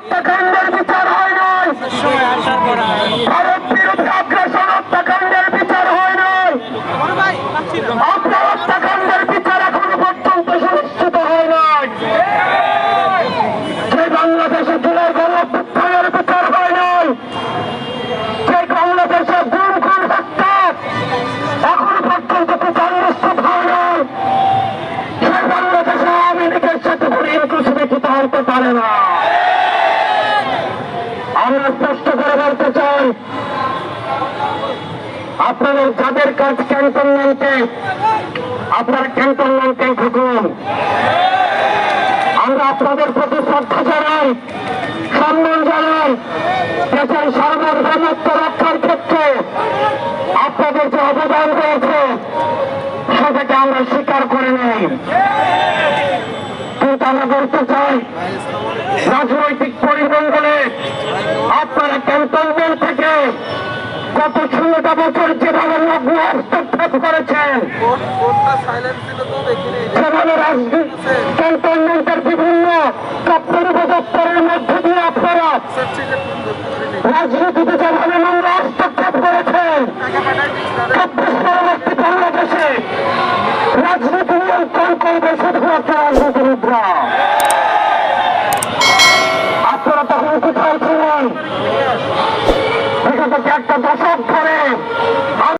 হত্যাকাণ্ডের বিচার হয় নাই। ভারত আগ্রাসন হত্যাকাণ্ডের বিচার হয় নাই। আপনার হত্যাকাণ্ডের বিচার এখনও পর্যন্ত সুনিশ্চিত হয় নাই। যে বাংলাদেশে জুলাই গণঅভ্যুত্থানের বিচার হয় নাই, যে বাংলাদেশে গুম খুন হত্যা এখনও পর্যন্ত বিচার নিশ্চিত হয় নাই। সে বাংলাদেশে আওয়ামী লীগের সাথে কোনো ইনক্লুসিভিটি হতে পারে না আমরা স্পষ্ট করে চাই আপনাদের যাদের কাজ ক্যান্টনমেন্টে আপনারা ক্যান্টনমেন্টে থাকুন আমরা আপনাদের প্রতি শ্রদ্ধা জানাই, সম্মান জানাই, দেশের সার্বভৌমত্ব রক্ষার ক্ষেত্রে আপনাদের যে অবদান রয়েছে, সেটাকে আমরা স্বীকার করে নেই। কিন্তু আমরা বলতে চাই রাজনৈতিক পরিমণ্ডলে একটা বছর যেভাবে লগ্ন হস্তক্ষেপ করেছেন। যেভাবে ক্যান্টনমেন্টের বিভিন্ন দপ্তর উপদপ্তরের মধ্যে দিয়ে আপনারা রাজনীতিতে যেভাবে নোংরা হস্তক্ষেপ করেছেন চব্বিশ পরবর্তী বাংলাদেশে রাজনীতি নিয়ন্ত্রণ করবে শুধু একটা রাজনীতিবিদরা আপনারা তখন কোথায় ছিলেন একটা দশক ধরে